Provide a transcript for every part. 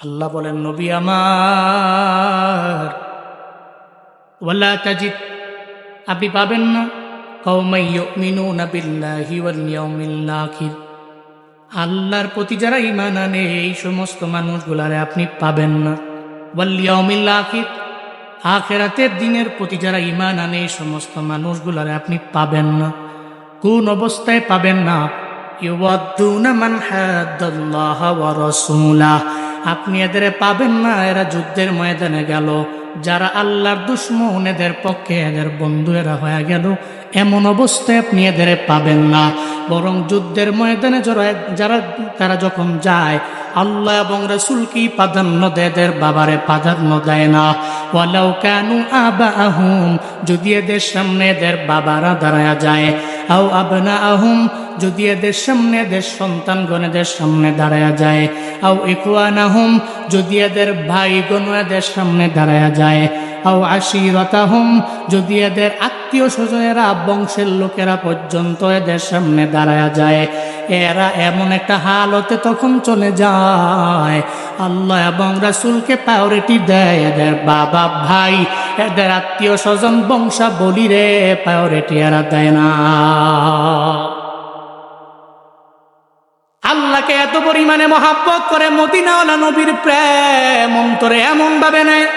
আল্লাহ বলেন, নবী আমার, ওয়ালা তাজিদ, আপনি পাবেন না। আল্লাহর প্রতি যারা ইমান আনে, এই সমস্ত মানুষগুলারে আপনি পাবেন না। ওয়াল ইয়াউমিল আখির, আখেরাতের দিনের প্রতি যারা ইমান আনে, এই সমস্ত মানুষগুলারে আপনি পাবেন না। কোন অবস্থায় পাবেন না। ইউয়াদ্দুনা মান হাদ্দাল্লাহ ওয়া আপনি এদের পাবেন না, এরা যুদ্ধের ময়দানে গেল। যারা আল্লাহর দুশ্মন, এদের পক্ষে এদের বন্ধু এরা হয়ে গেল। এমন অবস্থায় আপনি এদের পাবেন না। বরং যুদ্ধের ময়দানে যারা যারা, তারা যখন যায়, আল্লাহ এবং রসুলকেই প্রাধান্য দেয়? এদের বাবারে প্রাধান্য দেয় না। ওয়ালাউ কানু আবা আহুম যদি এদের সামনে এদের বাবারা দাঁড়ায় যায় আও আবনা আহুম যদি এদের সামনে এদের সন্তানগণ এদের সামনে দাঁড়ায় যায়। আও ইকুয়ানাহুম যদি এদের ভাইগণ এদের সামনে দাঁড়ায় যায়। আও আশিরতাহুম, যদি এদের আত্মীয় স্বজনেরা বংশের লোকেরা পর্যন্ত এদের সামনে দাঁড়ায় যায়। এরা এমন একটা হালতে তখন চলে যায়। আল্লাহ এবং রাসুলকে প্রায়োরিটি দেয় এদের বাবা ভাই। এদের আত্মীয় স্বজন বংশা বলি রে প্রায়োরিটি এরা দেয় না। আল্লাহকে এত পরিমাণে মহাব্বত করে মদিনাওয়ালা নবীর প্রেম অন্তরে এমন ভাবে নেয়।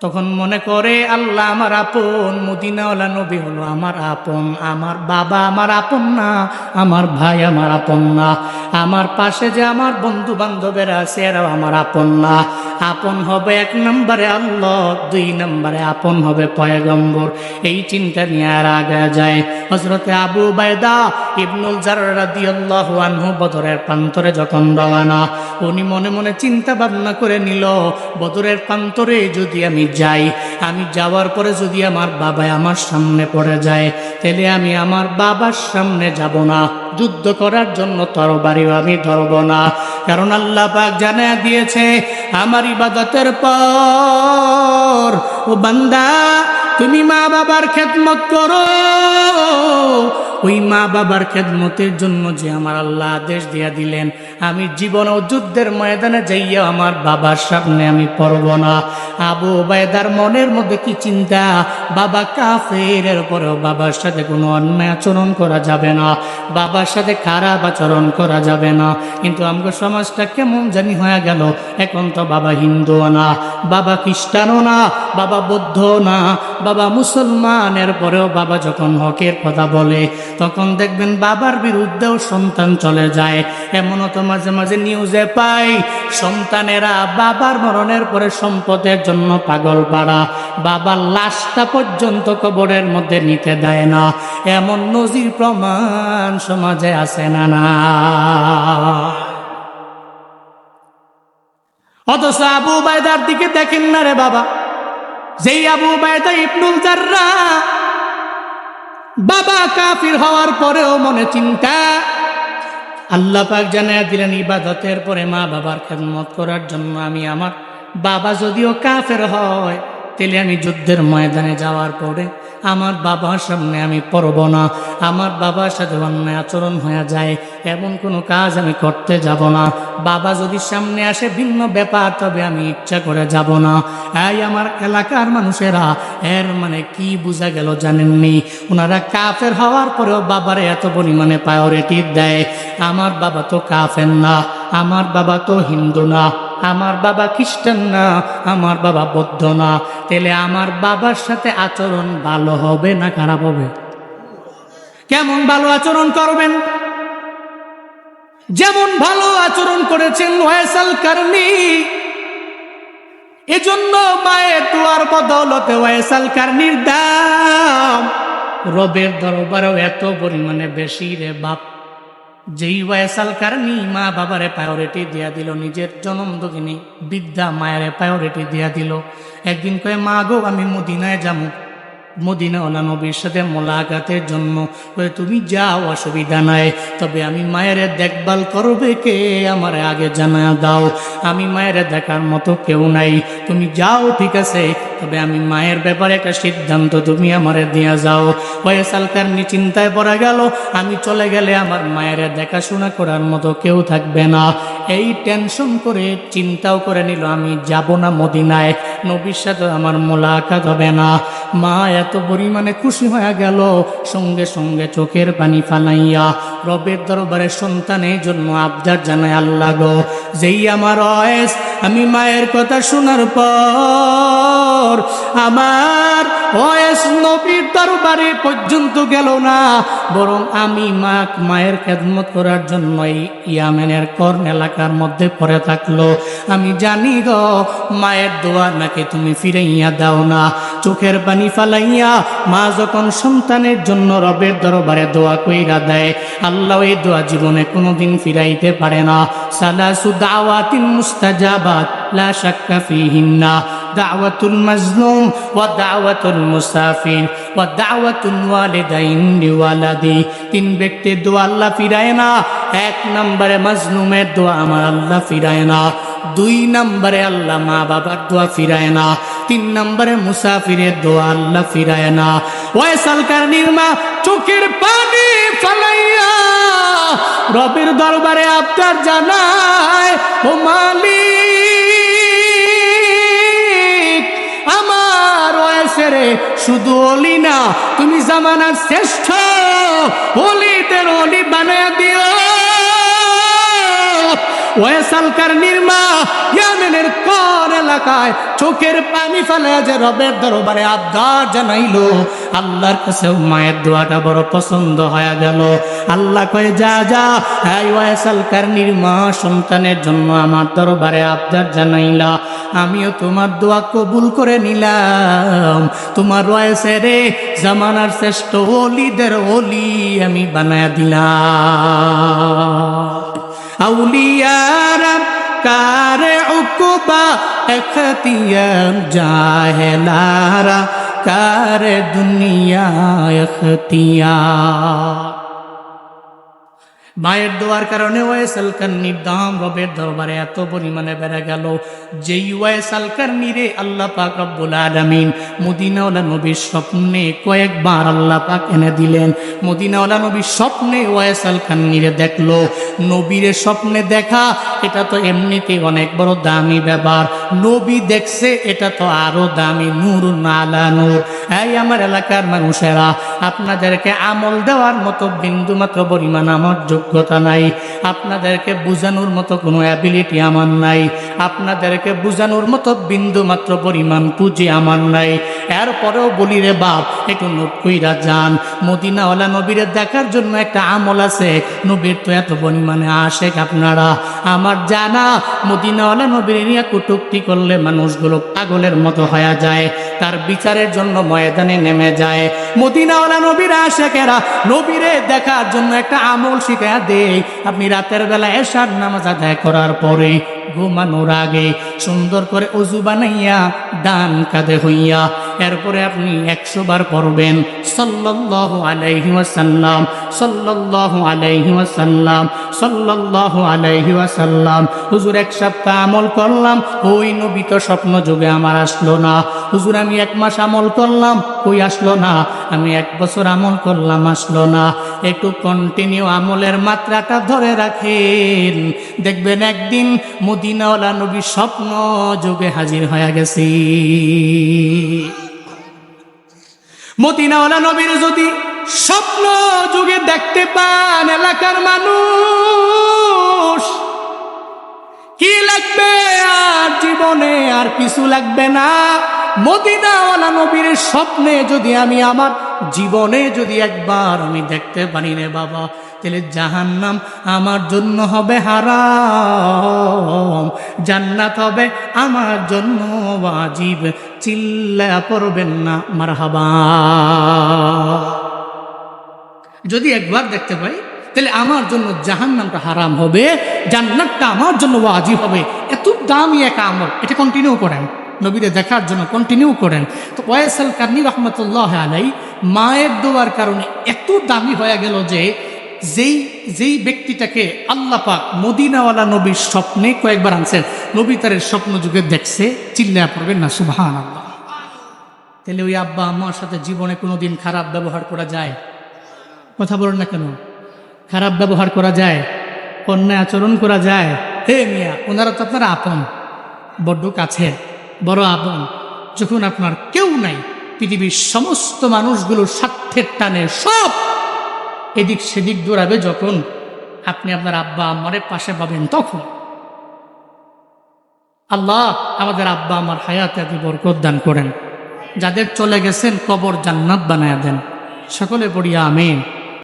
তখন মনে করে, আল্লাহ আমার আপন, মদিনাওয়ালা নবী হলো আমার আপন, আমার বাবা আমার আপন না, আমার ভাই আমার আপন না। আমার পাশে যে আমার বন্ধু বান্ধবেরা আছে, এরাও আমার আপন না। আপন হবে এক নম্বরে আল্লাহ, দুই নম্বরে আপন হবে পয়গম্বর। এই চিন্তা নিয়ে আর আগে যায়। হজরতে আবু বায়দা ইবনুল জাররা দিয়াল্লাহু আনহু বদরের প্রান্তরে যখন রওনা উনি মনে মনে চিন্তা ভাবনা করে নিল, বদরের প্রান্তরে যদি আমি যাই, আমি যাওয়ার পরে যদি আমার বাবা আমার সামনে পড়ে যায়, তাহলে আমি আমার বাবার সামনে যাব না। যুদ্ধ করার জন্য তরবারিও আমি ধরব না। কারণ আল্লাহ পাক জানা দিয়েছে, আমার ইবাদতের পর ও বান্দা তুমি মা বাবার খেদমত করো। ওই মা বাবার খেদমতের জন্য যে আমার আল্লাহ আদেশ দিয়া দিলেন, আমি জীবন ও যুদ্ধের ময়দানে যাইয়া আমার বাবার সামনে আমি পড়ব না। আবু বায়দার মনের মধ্যে কি চিন্তা? বাবা কাফের পরেও বাবার সাথে কোনো অন্যায় আচরণ করা যাবে না। বাবার সাথে খারাপ আচরণ করা যাবে না। কিন্তু আমাদের সমাজটা কেমন জানি হয়ে গেল। এখন তো বাবা হিন্দুও না, বাবা খ্রিস্টানও না, বাবা বৌদ্ধ না বাবা মুসলমানের পরেও বাবা যখন হকের কথা বলে, তখন দেখবেন বাবার বিরুদ্ধেও সন্তান চলে যায়। এমনও তো মাঝে মাঝে নিউজে পাই, সন্তানেরা বাবার মরণের পরে সম্পদের জন্য পাগল পাড়া, বাবার লাশটা পর্যন্ত কবরের মধ্যে নিতে দেয় না। এমন নজির প্রমাণ সমাজে আছে না না। অথচ আবু বায়দার দিকে দেখেন না রে বাবা। যেই আবু বায়দা ইবনুল জাররা বাবা কাফির হওয়ার পরেও মনে চিন্তা, আল্লাহ পাক জানায় দিলেন, ইবাদতের পরে মা বাবার খেদমত করার জন্য আমি আমার বাবা যদিও কাফের হয় তাহলে আমি যুদ্ধের ময়দানে যাওয়ার পরে আমার বাবার সামনে আমি পড়ব না। আমার বাবার সাথে অন্যায় আচরণ হয়ে যায়, এমন কোনো কাজ আমি করতে যাব না। বাবা যদি সামনে আসে ভিন্ন ব্যাপার, তবে আমি ইচ্ছা করে যাব না। এই আমার এলাকার মানুষেরা, এর মানে কি বোঝা গেল জানেননি? ওনারা কাফের হওয়ার পরেও বাবারে এত পরিমাণে প্রায়োরিটি দেয়। আমার বাবা তো কাফের না, আমার বাবা তো হিন্দু না। আমার বাবা খ্রিস্টান না, আমার বাবা বৌদ্ধ না। তাহলে আমার বাবার সাথে আচরণ ভালো হবে না খারাপ হবে? কেমন ভালো আচরণ করবেন? যেমন ভালো আচরণ করেছেন ওয়েসাল কারণী এজন্য মায়ের দুয়ার বদলতে ওয়েসাল কারণীর দাম। রবের দরবারেও এত পরিমাণে বেশি রে বাপ। যেই ওয়েসাল কারণী মা বাবারে প্রায়োরিটি দিয়া দিল, নিজের জনম দগিনী বিদ্যা মায়ের প্রায়োরিটি দিয়া দিল। একদিন কয়ে, মা গো, আমি মদিনায় যাব। মদিনাওয়ালা নবীর সাথে মোলাকাতের জন্য কয়ে, তুমি যাও, অসুবিধা নাই। তবে আমি মায়ের দেখভাল করবে কে? আমার আগে জানা দাও। আমি মায়ের দেখার মতো কেউ নাই। তুমি যাও, ঠিক আছে। তবে আমি মায়ের ব্যাপারে একটা সিদ্ধান্ত তুমি আমারে দিয়া যাও। ওয়েসাল কারনি চিন্তায় পড়া গেল। আমি চলে গেলে আমার মায়ের দেখাশোনা করার মতো কেউ থাকবে না। এই টেনশন করে চিন্তাও করে নিল, আমি যাব না মদিনায়। নবীর সাথে আমার মোলাকাত হবে না। মা এত পরিমাণে খুশি হয়ে গেল, সঙ্গে সঙ্গে চোখের পানি ফালাইয়া। রবের দরবারে সন্তানের জন্য আবদার জানায়, আল্লাহ যেই আমার অয়েস আমি মায়ের কথা শোনার পর আমার অয়েস নবীর দরবারে পর্যন্ত গেল না, বরং আমি মা মায়ের খেদমত করার জন্য ইয়ামেনের কর্ন এলাকার মধ্যে পড়ে থাকল। আমি জানি গো, মায়ের দোয়া নাকি তুমি ফিরাইয়া দাও না। চোখের পানি ফালাইয়া মা যখন সন্তানের জন্য রবের দরবারে দোয়া কইরা দেয়, আল্লাহ এই দোয়া জীবনে কোনোদিন ফিরাইতে পারে না। সালাসু দাওয়াতিন মুস্তাজাবাত, লা শাক্কা ফিহিন্না। ওয়া দাওয়াতুল মুসাফির ওয়া দাওয়াতুল ওয়ালিদাইন লিওয়ালাদি তিন ব্যক্তির দোয়া আল্লাহ ফিরায় না, এক নম্বরে মাজলুমের দোয়া আমার আল্লাহ ফিরায় দুই নম্বরে আল্লাহ মা বাবার দোয়া ফিরায় না, তিন নম্বরে মুসাফিরের দোয়া আল্লাহ ফিরায় না। ওয়েসাল কারনির মা চোখের পানি ফালাইয়া রবের দরবারে আপনার জানায়, ও মালিক! ওয়েসেরে শুধু অলি না, তুমি জামানার শ্রেষ্ঠ। অলিদের অলি বানায় দিও। ওয়েসালকার নির্মা, ইয়ামেনের কর। এলাকায় চোখের পানি ফেলে যে রবের দরবারে আবদার জানাইলো। আল্লাহর কাছে মায়ের দোয়াটা বড় পছন্দ হয়ে গেল। আল্লাহ কয়ে, যা যা হ্যাঁ ওয়েসালকার নির্মা সন্তানের জন্য আমার দরবারে আবদার জানাইলা। আমিও তোমার দোয়া কবুল করে নিলাম। তোমার রয়েছে রে জামানার শ্রেষ্ঠ অলিদের অলি আমি বানায় দিলাম। আউলিয়ারাম কারে উকুবা এখতিয়ার জাহেলারা কারে দুনিয়া এখতিয়ার। মায়ের দোয়ার কারণে ওয়েসাল কান্নির দাম রবের দরবারে এত পরিমাণে বেড়ে গেল। যেই ওয়েসাল কান্নিরে আল্লাহ পাক রব্বুল আলমিন মদিনাওয়ালা নবীর স্বপ্নে কয়েকবার আল্লাহ পাক এনে দিলেন। মদিনাওয়ালা নবীর স্বপ্নে ওয়েসাল কান্নিরে দেখল। নবীরে স্বপ্নে দেখা, এটা তো এমনিতে অনেক বড় দামি ব্যাপার। নবী দেখছে, এটা তো আরও দামি, নূর নালা নূর। এই আমার এলাকার মানুষেরা, আপনাদেরকে আমল দেওয়ার মতো বিন্দু মাত্র পরিমাণ আমার যোগ্যতা নাই। আপনাদেরকে বুঝানোর মতো কোনো অ্যাবিলিটি আমার নাই। আপনাদেরকে বুঝানোর মতো বিন্দু মাত্র পরিমাণ পুঁজি আমার নাই। এরপরেও বলি রে বাপ, একটু নোট কইরা যান। মদিনাওয়ালা নবীরে দেখার জন্য একটা আমল আছে। নবীর তো এত পরিমাণে আশেক আপনারা। আমার জানা, মদিনাওয়ালা নবীর নিয়ে কুটুক্তি করলে মানুষগুলো পাগলের মতো হয়ে যায়। তার বিচারের জন্য ময়দানে নেমে যায়। মদিনাওয়ালা নবীর আশেকেরা নবীরে দেখার জন্য একটা আমল শিখা দেয়। আপনি রাতের বেলা এসার নামাজ আদায় করার পরে ঘুমানোর আগে সুন্দর করে অজু বানাইয়া, ডান কাঁধে হইয়া এরপরে আপনি একশো বার পড়বেন। সাল্লাল্লাহু আলাইহি ওয়াসাল্লাম, সাল্লাল্লাহু আলাইহি ওয়াসাল্লাম, সাল্লাল্লাহু আলাইহি ওয়াসাল্লাম। হুজুর, এক সপ্তাহ আমল করলাম, ওই নবী তো স্বপ্ন যুগে আমার আসলো না। হুজুর, আমি এক মাস আমল করলাম, ওই আসলো না। আমি এক বছর আমল করলাম, আসলো না। একটু কন্টিনিউ আমলের মাত্রাটা ধরে রাখেন। দেখবেন একদিন মদিনাওয়ালা নবী স্বপ্ন যুগে হাজির হয়ে গেছি। মদিনাওয়ালা নবীর যদি স্বপ্ন যুগে দেখতে পান এলাকার মানুষ, কি লাগবে আর জীবনে? আর কিছু লাগবে না। মদিনাওয়ালা নবীর স্বপ্নে যদি আমি আমার জীবনে যদি একবার আমি দেখতে পারি রে বাবা, তাহলে জাহান্নাম আমার জন্য হবে হারাম। জান্নাত হবে আমার জন্য ওয়াজিব। চিল্লা পড়বেন না, মারহাবা। যদি একবার দেখতে পাই, তাহলে আমার জন্য জাহান্নামটা হারাম হবে, জান্নাতটা আমার জন্য ওয়াজিব হবে। এত দামি এক আমল, এটা কন্টিনিউ করেন। নবীরে দেখার জন্য কন্টিনিউ করেন। তো ওয়েসাল কার্নি রহমতুল্লাহ আলাই মায়ের দোয়ার কারণে এত দামি হয়ে গেল যে যেই যেই ব্যক্তিটাকে আল্লাহ পাক মদিনাওয়ালা নবীর স্বপ্নে কয়েকবার আনছেন, নবী তার স্বপ্ন যুগে দেখছে চিল্লা পড়বেন না সুবহান আল্লাহ তাহলে ওই আব্বা আম্মার সাথে জীবনে কোনো দিন খারাপ ব্যবহার করা যায়? কথা বলেন না কেন? খারাপ ব্যবহার করা যায়? অন্যায় আচরণ করা যায়? হে মিয়া, ওনারা তো আপনার আপন বড্ড কাছে বড় আপন, যখন আপনার কেউ নাই পৃথিবীর সমস্ত মানুষগুলো স্বার্থের টানে সব এদিক সেদিক দৌড়াবে যখন আপনি আপনার আব্বা আমারের পাশে পাবেন তখন। আল্লাহ আমাদের আব্বা আমার হায়াত এত বরকত দান করেন। যাদের চলে গেছেন কবর জান্নাত বানায় দেন। সকলে পড়িয়া আমিন।